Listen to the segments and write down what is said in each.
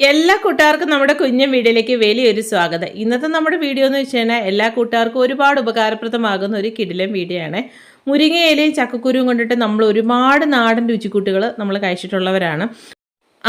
എല്ലാ കൂട്ടുകാർക്കും നമ്മുടെ കുഞ്ഞൻ വീഡിയോയിലേക്ക് വലിയൊരു സ്വാഗതം. ഇന്നത്തെ നമ്മുടെ വീഡിയോ എന്ന് വെച്ച് കഴിഞ്ഞാൽ എല്ലാ കൂട്ടുകാർക്കും ഒരുപാട് ഉപകാരപ്രദമാകുന്ന ഒരു കിടിലൻ വീഡിയോ ആണ്. മുരിങ്ങയിലയും ചക്കക്കുരുവും കൊണ്ടിട്ട് നമ്മൾ ഒരുപാട് നാടൻ രുചിക്കൂട്ടുകൾ നമ്മൾ കഴിച്ചിട്ടുള്ളവരാണ്.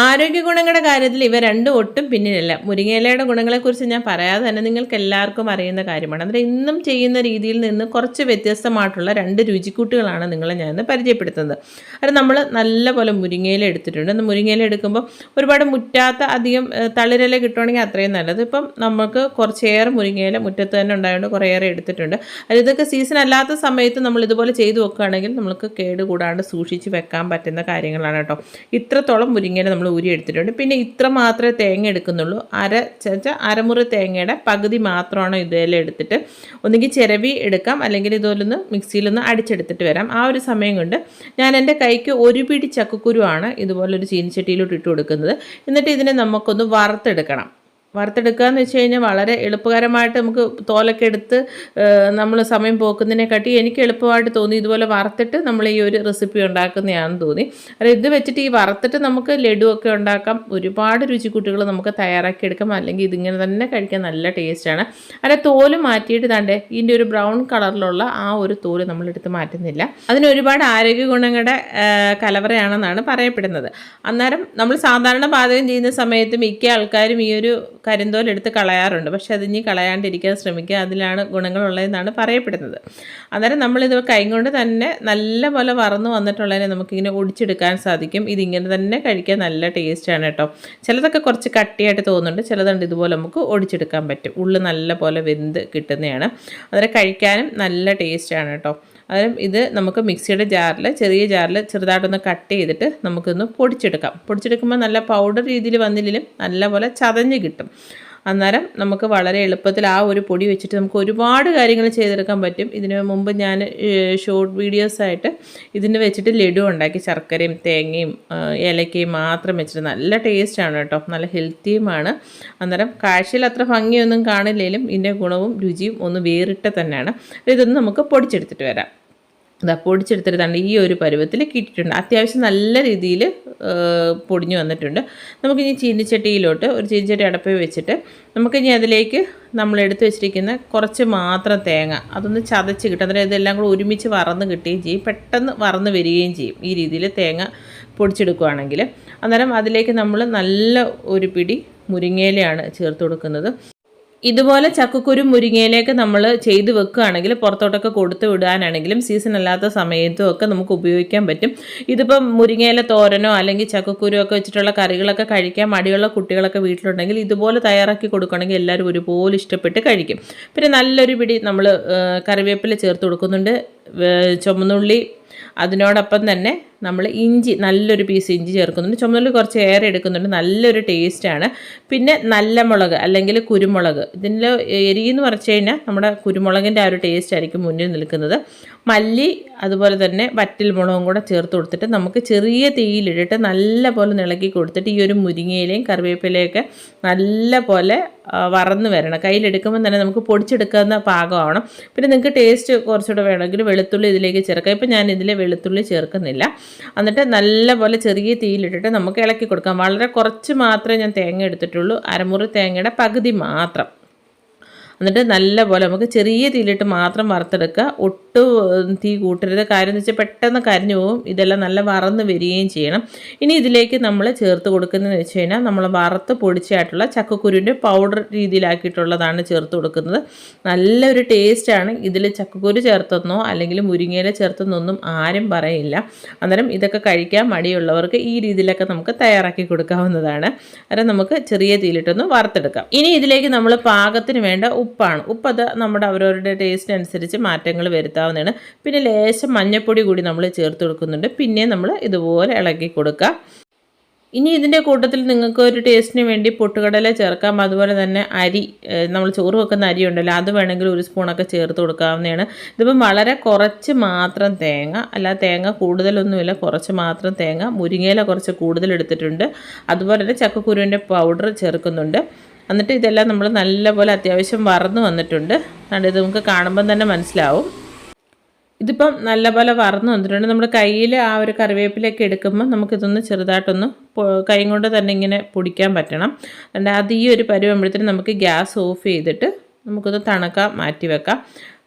ആരോഗ്യ ഗുണങ്ങളുടെ കാര്യത്തിൽ ഇവ രണ്ടും ഒട്ടും പിന്നിലല്ല. മുരിങ്ങയിലയുടെ ഗുണങ്ങളെക്കുറിച്ച് ഞാൻ പറയാതെ തന്നെ നിങ്ങൾക്ക് എല്ലാവർക്കും അറിയുന്ന കാര്യമാണ്. അതിൽ ഇന്നും ചെയ്യുന്ന രീതിയിൽ നിന്ന് കുറച്ച് വ്യത്യസ്തമായിട്ടുള്ള രണ്ട് രുചിക്കൂട്ടുകളാണ് നിങ്ങളെ ഞാൻ പരിചയപ്പെടുത്തുന്നത്. അത് നമ്മൾ നല്ലപോലെ മുരിങ്ങയില എടുത്തിട്ടുണ്ട്. മുരിങ്ങയില എടുക്കുമ്പോൾ ഒരുപാട് മുറ്റാത്ത അധികം തളിരല കിട്ടുവാണെങ്കിൽ അത്രയും നല്ലത്. ഇപ്പം നമുക്ക് കുറച്ചേറെ മുരിങ്ങയില മുറ്റത്ത് തന്നെ ഉണ്ടായതുകൊണ്ട് കുറേയേറെ എടുത്തിട്ടുണ്ട്. അത് ഇതൊക്കെ സീസൺ അല്ലാത്ത സമയത്ത് നമ്മൾ ഇതുപോലെ ചെയ്തു വെക്കുകയാണെങ്കിൽ നമുക്ക് കേട് കൂടാണ്ട് സൂക്ഷിച്ച് വെക്കാൻ പറ്റുന്ന കാര്യങ്ങളാണ് കേട്ടോ. ഇത്രത്തോളം മുരിങ്ങയില നമ്മൾ ഊരി എടുത്തിട്ടുണ്ട്. പിന്നെ ഇത്ര മാത്രമേ തേങ്ങ എടുക്കുന്നുള്ളൂ. അര ചെച്ച അരമുറി തേങ്ങയുടെ പകുതി മാത്രമാണ് ഇതെല്ലാം എടുത്തിട്ട്. ഒന്നുകിൽ ചിരവി എടുക്കാം അല്ലെങ്കിൽ ഇതുപോലൊന്ന് മിക്സിയിലൊന്ന് അടിച്ചെടുത്തിട്ട് വരാം. ആ ഒരു സമയം കൊണ്ട് ഞാൻ എന്റെ കൈക്ക് ഒരു പിടി ചക്കക്കുരുവാണ് ഇതുപോലൊരു ചീനിച്ചട്ടിയിലോട്ട് ഇട്ട് കൊടുക്കുന്നത്. എന്നിട്ട് ഇതിനെ നമുക്കൊന്ന് വറുത്തെടുക്കണം. വറുത്തെടുക്കുക എന്ന് വെച്ച് കഴിഞ്ഞാൽ വളരെ എളുപ്പകരമായിട്ട് നമുക്ക് തോലൊക്കെ എടുത്ത് നമ്മൾ സമയം പോക്കുന്നതിനെക്കാട്ടി എനിക്ക് എളുപ്പമായിട്ട് തോന്നി ഇതുപോലെ വറുത്തിട്ട് നമ്മൾ ഈ ഒരു റെസിപ്പി ഉണ്ടാക്കുന്നതാണെന്ന് തോന്നി. അത് ഇത് വെച്ചിട്ട് ഈ വറുത്തിട്ട് നമുക്ക് ലഡു ഒക്കെ ഉണ്ടാക്കാം. ഒരുപാട് രുചിക്കൂട്ടുകൾ നമുക്ക് തയ്യാറാക്കി എടുക്കാം അല്ലെങ്കിൽ ഇതിങ്ങനെ തന്നെ കഴിക്കാൻ നല്ല ടേസ്റ്റാണ്. അല്ല തോൽ മാറ്റിയിട്ട് തണ്ടേ ഇതിന്റെ ഒരു ബ്രൗൺ കളറിലുള്ള ആ ഒരു തോൽ നമ്മളെടുത്ത് മാറ്റുന്നില്ല. അതിന് ഒരുപാട് ആരോഗ്യ ഗുണങ്ങളുടെ കലവറയാണെന്നാണ് പറയപ്പെടുന്നത്. അന്നേരം നമ്മൾ സാധാരണ പാചകം ചെയ്യുന്ന സമയത്ത് മിക്ക ആൾക്കാരും ഈ ഒരു കരിന്തോൽ എടുത്ത് കളയാറുണ്ട്. പക്ഷെ അതിഞ്ഞ് കളയാണ്ടിരിക്കാൻ ശ്രമിക്കുക അതിലാണ് ഗുണങ്ങളുള്ളതെന്നാണ് പറയപ്പെടുന്നത്. അന്നേരം നമ്മളിത് കൈ കൊണ്ട് തന്നെ നല്ല പോലെ വറന്ന് വന്നിട്ടുള്ളതിനെ നമുക്കിങ്ങനെ ഒടിച്ചെടുക്കാൻ സാധിക്കും. ഇതിങ്ങനെ തന്നെ കഴിക്കാൻ നല്ല ടേസ്റ്റാണ് കേട്ടോ. ചിലതൊക്കെ കുറച്ച് കട്ടിയായിട്ട് തോന്നുന്നുണ്ട്. ചിലതുണ്ട് ഇതുപോലെ നമുക്ക് ഒടിച്ചെടുക്കാൻ പറ്റും. ഉള്ളു നല്ല പോലെ വെന്ത് കിട്ടുന്നതാണ്. അന്നേരം കഴിക്കാനും നല്ല ടേസ്റ്റാണ് കേട്ടോ. അന്നേരം ഇത് നമുക്ക് മിക്സിയുടെ ജാറിൽ ചെറിയ ജാറിൽ ചെറുതായിട്ടൊന്ന് കട്ട് ചെയ്തിട്ട് നമുക്കൊന്ന് പൊടിച്ചെടുക്കാം. പൊടിച്ചെടുക്കുമ്പോൾ നല്ല പൗഡർ രീതിയിൽ വന്നില്ലെങ്കിലും നല്ലപോലെ ചതഞ്ഞ് കിട്ടും. അന്നേരം നമുക്ക് വളരെ എളുപ്പത്തിൽ ആ ഒരു പൊടി വെച്ചിട്ട് നമുക്ക് ഒരുപാട് കാര്യങ്ങൾ ചെയ്തെടുക്കാൻ പറ്റും. ഇതിന് മുമ്പ് ഞാൻ ഷോർട്ട് വീഡിയോസായിട്ട് ഇതിന് വെച്ചിട്ട് ലഡു ഉണ്ടാക്കി. ശർക്കരയും തേങ്ങയും ഏലക്കയും മാത്രം വെച്ചിട്ട് നല്ല ടേസ്റ്റാണ് കേട്ടോ. നല്ല ഹെൽത്തിയുമാണ് അന്നേരം കാഴ്ചയിൽ അത്ര ഭംഗിയൊന്നും കാണില്ലെങ്കിലും ഇതിന്റെ ഗുണവും രുചിയും ഒന്ന് വേറിട്ട തന്നെയാണ്. ഇതൊന്ന് നമുക്ക് പൊടിച്ചെടുത്തിട്ട് വരാം. ഇതാ തണ്ട് ഈ ഒരു പരുവത്തിൽ കിട്ടിയിട്ടുണ്ട്. അത്യാവശ്യം നല്ല രീതിയിൽ പൊടിഞ്ഞു വന്നിട്ടുണ്ട്. നമുക്കിനി ചീനിച്ചട്ടിയിലോട്ട് ഒരു ചീനിച്ചട്ടി അടപ്പിൽ വെച്ചിട്ട് നമുക്കിനി അതിലേക്ക് നമ്മൾ എടുത്ത് വെച്ചിരിക്കുന്ന കുറച്ച് മാത്രം തേങ്ങ അതൊന്ന് ചതച്ച് കിട്ടും. അന്നേരം ഇതെല്ലാം കൂടെ ഒരുമിച്ച് വറന്ന് കിട്ടുകയും ചെയ്യും. പെട്ടെന്ന് വറന്ന് വരികയും ചെയ്യും ഈ രീതിയിൽ തേങ്ങ പൊടിച്ചെടുക്കുകയാണെങ്കിൽ അന്നേരം അതിലേക്ക് നമ്മൾ നല്ല ഒരു പിടി മുരിങ്ങയിലയാണ് ചേർത്ത് കൊടുക്കുന്നത്. ഇതുപോലെ ചക്കക്കുരു മുരിങ്ങയിലേക്ക് നമ്മൾ ചെയ്ത് വെക്കുകയാണെങ്കിൽ പുറത്തോട്ടൊക്കെ കൊടുത്തു വിടാനാണെങ്കിലും സീസൺ അല്ലാത്ത സമയത്തും ഒക്കെ നമുക്ക് ഉപയോഗിക്കാൻ പറ്റും. ഇതിപ്പം മുരിങ്ങയില തോരനോ അല്ലെങ്കിൽ ചക്കക്കുരു ഒക്കെ വെച്ചിട്ടുള്ള കറികളൊക്കെ കഴിക്കാൻ മടിയുള്ള കുട്ടികളൊക്കെ വീട്ടിലുണ്ടെങ്കിൽ ഇതുപോലെ തയ്യാറാക്കി കൊടുക്കുകയാണെങ്കിൽ എല്ലാവരും ഒരുപോലെ ഇഷ്ടപ്പെട്ട് കഴിക്കും. പിന്നെ നല്ലൊരു പിടി നമ്മൾ കറിവേപ്പില ചേർത്ത് കൊടുക്കുന്നുണ്ട്. ചുമന്നുള്ളി അതിനോടൊപ്പം തന്നെ നമ്മൾ ഇഞ്ചി നല്ലൊരു പീസ് ഇഞ്ചി ചേർക്കുന്നുണ്ട്. ചുമതല കുറച്ച് ഏറെ എടുക്കുന്നുണ്ട്. നല്ലൊരു ടേസ്റ്റാണ് പിന്നെ നല്ല മുളക് അല്ലെങ്കിൽ കുരുമുളക്. ഇതിന്റെ എരിയെന്ന് പറിച്ചു കഴിഞ്ഞാൽ നമ്മുടെ കുരുമുളകിന്റെ ആ ഒരു ടേസ്റ്റ് ആയിരിക്കും മുന്നിൽ നിൽക്കുന്നത്. മല്ലി അതുപോലെ തന്നെ വറ്റൽ മുളകും കൂടെ ചേർത്ത് കൊടുത്തിട്ട് നമുക്ക് ചെറിയ തീയിലിട്ടിട്ട് നല്ല പോലെ ഇളക്കി കൊടുത്തിട്ട് ഈ ഒരു മുരിങ്ങയിലയും കറിവേപ്പിലയൊക്കെ നല്ല പോലെ വറന്ന് വരണം. കയ്യിലെടുക്കുമ്പോൾ തന്നെ നമുക്ക് പൊടിച്ചെടുക്കുന്ന പാകമാവണം. പിന്നെ നിങ്ങൾക്ക് ടേസ്റ്റ് കുറച്ചുകൂടെ വേണമെങ്കിൽ വെളുത്തുള്ളി ഇതിലേക്ക് ചേർക്കാം. ഇപ്പം ഞാൻ ഇതിൽ വെളുത്തുള്ളി ചേർക്കുന്നില്ല. എന്നിട്ട് നല്ല പോലെ ചെറിയ തീയിലിട്ടിട്ട് നമുക്ക് ഇളക്കി കൊടുക്കാം. വളരെ കുറച്ച് മാത്രമേ ഞാൻ തേങ്ങ എടുത്തിട്ടുള്ളൂ. അരമുറി തേങ്ങയുടെ പകുതി മാത്രം. എന്നിട്ട് നല്ല പോലെ നമുക്ക് ചെറിയ തീയിലിട്ട് മാത്രം വറുത്തെടുക്കുക. ഒട്ടും തീ കൂട്ടരുത്. കാര്യം എന്ന് വെച്ചാൽ പെട്ടെന്ന് കരിഞ്ഞു പോകും ഇതെല്ലാം നല്ല വറന്ന് വരികയും ചെയ്യണം. ഇനി ഇതിലേക്ക് നമ്മൾ ചേർത്ത് കൊടുക്കുന്നതെന്ന് വെച്ച് കഴിഞ്ഞാൽ നമ്മൾ വറുത്ത് പൊടിച്ചായിട്ടുള്ള ചക്കക്കുരുവിന്റെ പൗഡർ രീതിയിലാക്കിയിട്ടുള്ളതാണ് ചേർത്ത് കൊടുക്കുന്നത്. നല്ലൊരു ടേസ്റ്റാണ് ഇതിൽ ചക്കക്കുരു ചേർത്തെന്നോ അല്ലെങ്കിൽ മുരിങ്ങയില ചേർത്തെന്നൊന്നും ആരും പറയില്ല. അന്നേരം ഇതൊക്കെ കഴിക്കാൻ മടിയുള്ളവർക്ക് ഈ രീതിയിലൊക്കെ നമുക്ക് തയ്യാറാക്കി കൊടുക്കാവുന്നതാണ്. അന്നേരം നമുക്ക് ചെറിയ തീയിലിട്ടൊന്ന് വറുത്തെടുക്കാം. ഇനി ഇതിലേക്ക് നമ്മൾ പാകത്തിന് വേണ്ട ഉപ്പാണ്. ഉപ്പ് അത് നമ്മുടെ അവരവരുടെ ടേസ്റ്റ് അനുസരിച്ച് മാറ്റങ്ങൾ വരുത്താവുന്നതാണ്. പിന്നെ ലേശം മഞ്ഞൾപ്പൊടി കൂടി നമ്മൾ ചേർത്ത് കൊടുക്കുന്നുണ്ട്. പിന്നെ നമ്മൾ ഇതുപോലെ ഇളക്കി കൊടുക്കുക. ഇനി ഇതിന്റെ കൂട്ടത്തിൽ നിങ്ങൾക്ക് ഒരു ടേസ്റ്റിന് വേണ്ടി പൊട്ടുകടല ചേർക്കാം. അതുപോലെ തന്നെ അരി നമ്മൾ ചോറ് വെക്കുന്ന അരി ഉണ്ടല്ലോ അത് വേണമെങ്കിൽ ഒരു സ്പൂണൊക്കെ ചേർത്ത് കൊടുക്കാവുന്നതാണ്. ഇതിപ്പം വളരെ കുറച്ച് മാത്രം തേങ്ങ അല്ല തേങ്ങ കൂടുതലൊന്നുമില്ല കുറച്ച് മാത്രം തേങ്ങ മുരിങ്ങയില കുറച്ച് കൂടുതൽ എടുത്തിട്ടുണ്ട്. അതുപോലെ തന്നെ ചക്കക്കുരുവിന്റെ പൗഡർ ചേർക്കുന്നുണ്ട്. എന്നിട്ട് ഇതെല്ലാം നമ്മൾ നല്ലപോലെ അത്യാവശ്യം വറന്ന് വന്നിട്ടുണ്ട്. അതുകൊണ്ട് ഇത് നമുക്ക് കാണുമ്പം തന്നെ മനസ്സിലാവും. ഇതിപ്പം നല്ലപോലെ വറന്ന് വന്നിട്ടുണ്ട്. നമ്മുടെ കയ്യിൽ ആ ഒരു കറിവേപ്പിലൊക്കെ എടുക്കുമ്പോൾ നമുക്കിതൊന്ന് ചെറുതായിട്ടൊന്ന് കൈ കൊണ്ട് തന്നെ ഇങ്ങനെ പൊടിക്കാൻ പറ്റണം. അതുകൊണ്ട് അത് ഈ ഒരു പരുവമ്പഴത്തേന് നമുക്ക് ഗ്യാസ് ഓഫ് ചെയ്തിട്ട് നമുക്കൊന്ന് തണുക്കാൻ മാറ്റി വെക്കാം.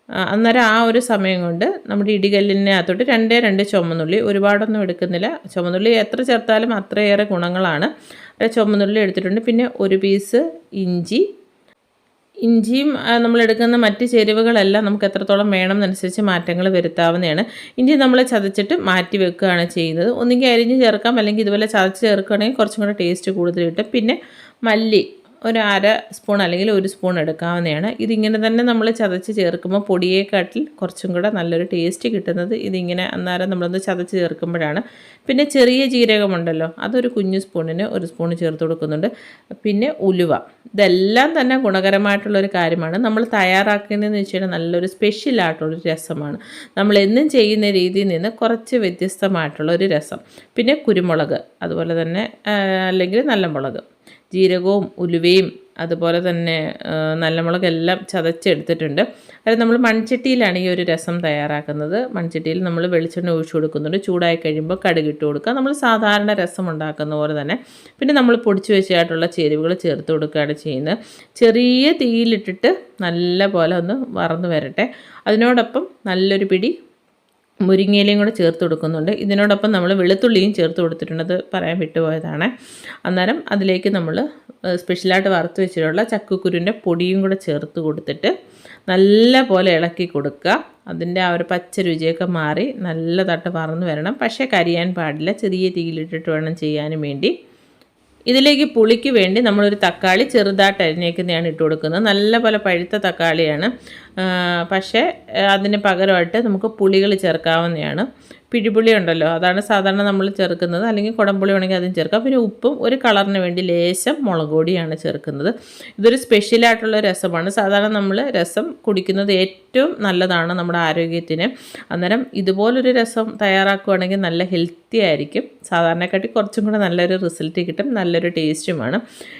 അന്നേരം ആ ഒരു സമയം കൊണ്ട് നമ്മുടെ ഇടികല്ലിനെ അകത്തോട്ട് രണ്ടേ രണ്ട് ചുമന്നുള്ളി ഒരുപാടൊന്നും എടുക്കുന്നില്ല. ചുമന്നുള്ളി എത്ര ചേർത്താലും അത്രയേറെ ഗുണങ്ങളാണ്. ചുമന്നുള്ളി എടുത്തിട്ടുണ്ട്. പിന്നെ ഒരു പീസ് ഇഞ്ചി. ഇഞ്ചിയും നമ്മൾ എടുക്കുന്ന മറ്റ് ചേരുവകളെല്ലാം നമുക്ക് എത്രത്തോളം വേണം എന്നനുസരിച്ച് മാറ്റങ്ങൾ വരുത്താവുന്നതാണ്. ഇഞ്ചി നമ്മൾ ചതച്ചിട്ട് മാറ്റി വെക്കുകയാണ് ചെയ്യുന്നത്. ഒന്നുകിൽ അരിഞ്ഞ് ചേർക്കാം. അല്ലെങ്കിൽ ഇതുപോലെ ചതച്ച് ചേർക്കുകയാണെങ്കിൽ കുറച്ചും കൂടെ ടേസ്റ്റ് കൂടുതൽ കിട്ടും. പിന്നെ മല്ലി. ഒരു അര സ്പൂൺ അല്ലെങ്കിൽ ഒരു സ്പൂൺ എടുക്കാവുന്നതാണ്. ഇതിങ്ങനെ തന്നെ നമ്മൾ ചതച്ച് ചേർക്കുമ്പോൾ പൊടിയേക്കാട്ടിൽ കുറച്ചും കൂടെ നല്ലൊരു ടേസ്റ്റ് കിട്ടുന്നത് ഇതിങ്ങനെ അന്നേരം നമ്മളൊന്ന് ചതച്ച് ചേർക്കുമ്പോഴാണ്. പിന്നെ ചെറിയ ജീരകമുണ്ടല്ലോ അതൊരു കുഞ്ഞു സ്പൂണിന് ഒരു സ്പൂൺ ചേർത്ത് കൊടുക്കുന്നുണ്ട്. പിന്നെ ഉലുവ ഇതെല്ലാം തന്നെ ഗുണകരമായിട്ടുള്ളൊരു കാര്യമാണ്. നമ്മൾ തയ്യാറാക്കുന്നതെന്ന് വെച്ച് കഴിഞ്ഞാൽ നല്ലൊരു സ്പെഷ്യൽ ആയിട്ടുള്ളൊരു രസമാണ്. നമ്മൾ എന്നും ചെയ്യുന്ന രീതിയിൽ നിന്ന് കുറച്ച് വ്യത്യസ്തമായിട്ടുള്ളൊരു രസം. പിന്നെ കുരുമുളക് അതുപോലെ തന്നെ അല്ലെങ്കിൽ നല്ല മുളക്. ജീരകവും ഉലുവയും അതുപോലെ തന്നെ നല്ല മുളകെല്ലാം ചതച്ചെടുത്തിട്ടുണ്ട്. അത് നമ്മൾ മൺചട്ടിയിലാണ് ഈ ഒരു രസം തയ്യാറാക്കുന്നത്. മൺചട്ടിയിൽ നമ്മൾ വെളിച്ചെണ്ണ ഒഴിച്ചു കൊടുക്കുന്നുണ്ട്. ചൂടായി കഴിയുമ്പോൾ കടുകിട്ട് കൊടുക്കുക. നമ്മൾ സാധാരണ രസം ഉണ്ടാക്കുന്ന പോലെ തന്നെ. പിന്നെ നമ്മൾ പൊടിച്ചു വെച്ചായിട്ടുള്ള ചേരുവകൾ ചേർത്ത് കൊടുക്കുകയാണ് ചെയ്യുന്നത്. ചെറിയ തീയിലിട്ടിട്ട് നല്ല പോലെ ഒന്ന് വറന്ന് വരട്ടെ. അതിനോടൊപ്പം നല്ലൊരു പിടി മുരിങ്ങയിലയും കൂടെ ചേർത്ത് കൊടുക്കുന്നുണ്ട്. ഇതിനോടൊപ്പം നമ്മൾ വെളുത്തുള്ളിയും ചേർത്ത് കൊടുത്തിട്ടുണ്ട് പറയാൻ വിട്ടുപോയതാണ്. അന്നേരം അതിലേക്ക് നമ്മൾ സ്പെഷ്യലായിട്ട് വറുത്ത് വെച്ചിട്ടുള്ള ചക്കക്കുരുവിന്റെ പൊടിയും കൂടെ ചേർത്ത് കൊടുത്തിട്ട് നല്ല പോലെ ഇളക്കി കൊടുക്കുക. അതിന്റെ ആ ഒരു പച്ച രുചിയൊക്കെ മാറി നല്ല തട്ട് പറന്ന് വരണം. പക്ഷേ കരിയാൻ പാടില്ല. ചെറിയ തീയിലിട്ടിട്ട് വേണം ചെയ്യാനും വേണ്ടി. ഇതിലേക്ക് പുളിക്ക് വേണ്ടി നമ്മളൊരു തക്കാളി ചെറുതായിട്ട് അരിഞ്ഞേക്കുന്നതാണ് ഇട്ട് കൊടുക്കുന്നത്. നല്ല പോലെ പഴുത്ത തക്കാളിയാണ്. പക്ഷേ അതിന് പകരമായിട്ട് നമുക്ക് പുളികൾ ചേർക്കാവുന്നതാണ്. പിഴിപുളി ഉണ്ടല്ലോ അതാണ് സാധാരണ നമ്മൾ ചേർക്കുന്നത്. അല്ലെങ്കിൽ കുടംപുളി വേണമെങ്കിൽ അതും ചേർക്കാം. പിന്നെ ഉപ്പും ഒരു കളറിന് വേണ്ടി ലേശം മുളക് പൊടിയാണ് ചേർക്കുന്നത്. ഇതൊരു സ്പെഷ്യലായിട്ടുള്ള രസമാണ്. സാധാരണ നമ്മൾ രസം കുടിക്കുന്നത് ഏറ്റവും നല്ലതാണ് നമ്മുടെ ആരോഗ്യത്തിന്. അന്നേരം ഇതുപോലൊരു രസം തയ്യാറാക്കുകയാണെങ്കിൽ നല്ല ഹെൽത്തി ആയിരിക്കും. സാധാരണക്കാട്ടി കുറച്ചും കൂടെ നല്ലൊരു റിസൾട്ട് കിട്ടും. നല്ലൊരു ടേസ്റ്റുമാണ്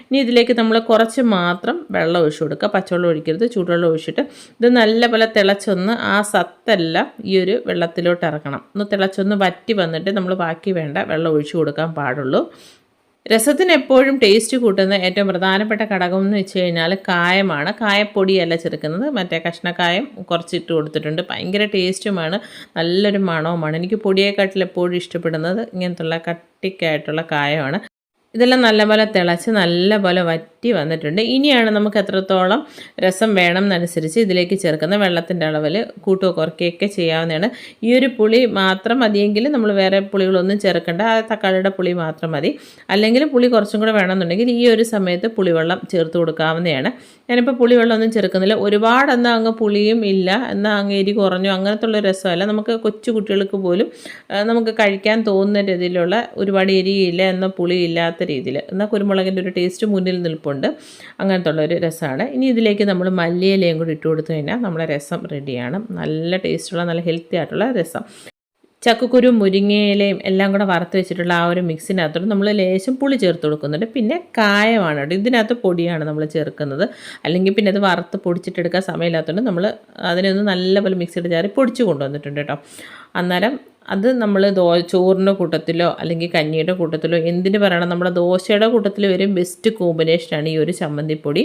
ഇനി ഇതിലേക്ക് നമ്മൾ കുറച്ച് മാത്രം വെള്ളം ഒഴിച്ചു കൊടുക്കുക. പച്ചവെള്ളം ഒഴിക്കരുത്. ചൂടുവെള്ളം ഒഴിച്ചിട്ട് ഇത് നല്ലപോലെ തിളച്ചൊന്ന് ആ സത്തെല്ലാം ഈ ഒരു വെള്ളത്തിലോട്ട് ഇറക്കണം. ഒന്ന് തിളച്ചൊന്ന് വറ്റി വന്നിട്ട് നമ്മൾ ബാക്കി വേണ്ട വെള്ളം ഒഴിച്ചു കൊടുക്കാൻ പാടുള്ളൂ. രസത്തിന് എപ്പോഴും ടേസ്റ്റ് കൂട്ടുന്ന ഏറ്റവും പ്രധാനപ്പെട്ട ഘടകം എന്ന് വെച്ച് കഴിഞ്ഞാൽ കായമാണ്. കായപ്പൊടിയല്ല ചെറുക്കുന്നത് മറ്റേ കഷ്ണക്കായം കുറച്ചിട്ട് കൊടുത്തിട്ടുണ്ട്. ഭയങ്കര ടേസ്റ്റുമാണ് നല്ലൊരു മണവുമാണ്. എനിക്ക് പൊടിയെക്കാട്ടിൽ എപ്പോഴും ഇഷ്ടപ്പെടുന്നത് ഇങ്ങനത്തുള്ള കട്ടിക്കായിട്ടുള്ള കായമാണ്. ഇതെല്ലാം നല്ലപോലെ തിളച്ച് നല്ലപോലെ വറ്റി വന്നിട്ടുണ്ട്. ഇനിയാണ് നമുക്ക് എത്രത്തോളം രസം വേണം എന്നനുസരിച്ച് ഇതിലേക്ക് ചേർക്കുന്ന വെള്ളത്തിന്റെ അളവിൽ കൂട്ടുക കുറയ്ക്കുകയൊക്കെ ചെയ്യാവുന്നതാണ്. ഈ ഒരു പുളി മാത്രം മതിയെങ്കിൽ നമ്മൾ വേറെ പുളികളൊന്നും ചേർക്കേണ്ട. ആ തക്കാളിയുടെ പുളി മാത്രം മതി. അല്ലെങ്കിൽ പുളി കുറച്ചും കൂടെ വേണമെന്നുണ്ടെങ്കിൽ ഈ ഒരു സമയത്ത് പുളിവെള്ളം ചേർത്ത് കൊടുക്കാവുന്നതാണ്. ഞാനിപ്പോൾ പുളിവെള്ളം ഒന്നും ചേർക്കുന്നില്ല. ഒരുപാട് എന്നാൽ അങ്ങ് പുളിയും ഇല്ല. എന്നാൽ അങ്ങ് എരി കുറഞ്ഞു അങ്ങനത്തെ ഉള്ള രസമല്ല. നമുക്ക് കൊച്ചു കുട്ടികൾക്ക് പോലും നമുക്ക് കഴിക്കാൻ തോന്നുന്ന രീതിയിലുള്ള ഒരുപാട് എരിയില്ല എന്ന പുളിയില്ലാത്ത രീതിയിൽ എന്നാൽ കുരുമുളകിന്റെ ഒരു ടേസ്റ്റ് മുന്നിൽ നിൽപ്പുണ്ട്. അങ്ങനത്തെ ഉള്ളൊരു രസമാണ്. ഇനി ഇതിലേക്ക് നമ്മൾ മല്ലിയിലയും കൂടി ഇട്ട് കൊടുത്തു കഴിഞ്ഞാൽ നമ്മുടെ രസം റെഡിയാണ്. നല്ല ടേസ്റ്റുള്ള നല്ല ഹെൽത്തി ആയിട്ടുള്ള രസം. ചക്കക്കുരു മുരിങ്ങയിലയും എല്ലാം കൂടെ വറുത്ത് വെച്ചിട്ടുള്ള ആ ഒരു മിക്സിനകത്തോട്ട് നമ്മൾ ലേശം പുളി ചേർത്ത് കൊടുക്കുന്നുണ്ട്. പിന്നെ കായമാണ് കേട്ടോ. ഇതിനകത്ത് പൊടിയാണ് നമ്മൾ ചേർക്കുന്നത്. അല്ലെങ്കിൽ പിന്നെ അത് വറുത്ത് പൊടിച്ചിട്ടെടുക്കാൻ സമയമില്ലാത്തതുകൊണ്ട് നമ്മൾ അതിനെ ഒന്ന് നല്ലപോലെ മിക്സിയുടെ ചാറി പൊടിച്ച് കൊണ്ടുവന്നിട്ടുണ്ട് കേട്ടോ. അന്നേരം അത് നമ്മൾ ദോ ചോറിന്റെ കൂട്ടത്തിലോ അല്ലെങ്കിൽ കഞ്ഞിയുടെ കൂട്ടത്തിലോ എന്തിന് പറയണം? നമ്മുടെ ദോശയുടെ കൂട്ടത്തിൽ വരും ബെസ്റ്റ് കോമ്പിനേഷനാണ് ഈ ഒരു ചമ്മന്തിപ്പൊടി.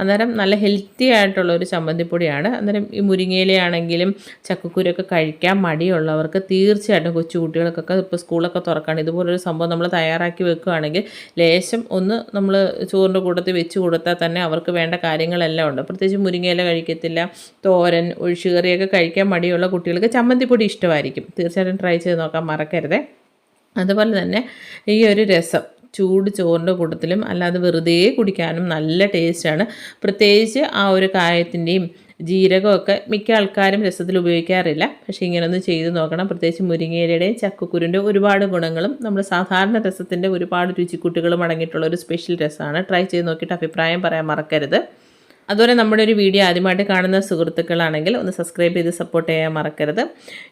അന്നേരം നല്ല ഹെൽത്തി ആയിട്ടുള്ള ഒരു ചമ്മന്തിപ്പൊടിയാണ്. അന്നേരം ഈ മുരിങ്ങയിലയാണെങ്കിലും ചക്കക്കുരൊക്കെ കഴിക്കാൻ മടിയുള്ളവർക്ക് തീർച്ചയായിട്ടും കൊച്ചു കുട്ടികൾക്കൊക്കെ ഇപ്പോൾ സ്കൂളൊക്കെ തുറക്കുകയാണ് ഇതുപോലൊരു സംഭവം നമ്മൾ തയ്യാറാക്കി വെക്കുകയാണെങ്കിൽ ലേശം ഒന്ന് നമ്മൾ ചോറിന്റെ കൂട്ടത്തിൽ വെച്ച് കൊടുത്താൽ തന്നെ അവർക്ക് വേണ്ട കാര്യങ്ങളെല്ലാം ഉണ്ട്. പ്രത്യേകിച്ച് മുരിങ്ങയില കഴിക്കത്തില്ല തോരൻ ഒഴിച്ചുകറിയൊക്കെ കഴിക്കാൻ മടിയുള്ള കുട്ടികൾക്ക് ചമ്മന്തിപ്പൊടി ഇഷ്ടമായിരിക്കും. തീർച്ചയായിട്ടും ട്രൈ ചെയ്ത് നോക്കാൻ മറക്കരുതേ. അതുപോലെ തന്നെ ഈ ഒരു രസം ചൂട് ചോറിന്റെ കൂട്ടത്തിലും അല്ലാതെ വെറുതെ കുടിക്കാനും നല്ല ടേസ്റ്റാണ് പ്രത്യേകിച്ച് ആ ഒരു കായത്തിന്റെയും ജീരകമൊക്കെ മിക്ക ആൾക്കാരും രസത്തിൽ ഉപയോഗിക്കാറില്ല. പക്ഷേ ഇങ്ങനൊന്ന് ചെയ്ത് നോക്കണം. പ്രത്യേകിച്ച് മുരിങ്ങയിലയുടെയും ചക്കക്കുരുന്റെ ഒരുപാട് ഗുണങ്ങളും നമ്മൾ സാധാരണ രസത്തിന്റെ ഒരുപാട് രുചിക്കൂട്ടുകളും അടങ്ങിയിട്ടുള്ള ഒരു സ്പെഷ്യൽ രസമാണ്. ട്രൈ ചെയ്ത് നോക്കിയിട്ട് അഭിപ്രായം പറയാൻ മറക്കരുത്. അതുപോലെ നമ്മുടെ ഒരു വീഡിയോ ആദ്യമായിട്ട് കാണുന്ന സുഹൃത്തുക്കളാണെങ്കിൽ ഒന്ന് സബ്സ്ക്രൈബ് ചെയ്ത് സപ്പോർട്ട് ചെയ്യാൻ മറക്കരുത്.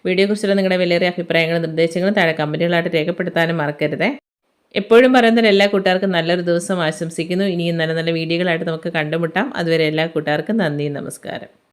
വീഡിയോയെക്കുറിച്ചുള്ള നിങ്ങളുടെ വിലയേറിയ അഭിപ്രായങ്ങളും നിർദ്ദേശങ്ങളും താഴെ കമന്റുകളായിട്ട് രേഖപ്പെടുത്താനും മറക്കരുത്. എപ്പോഴും പറയുന്നത് എല്ലാ കൂട്ടുകാർക്കും നല്ലൊരു ദിവസം ആശംസിക്കുന്നു. ഇനിയും നല്ല നല്ല വീഡിയോകളായിട്ട് നമുക്ക് കണ്ടുമുട്ടാം. അതുവരെ എല്ലാ കൂട്ടുകാർക്കും നന്ദി നമസ്കാരം.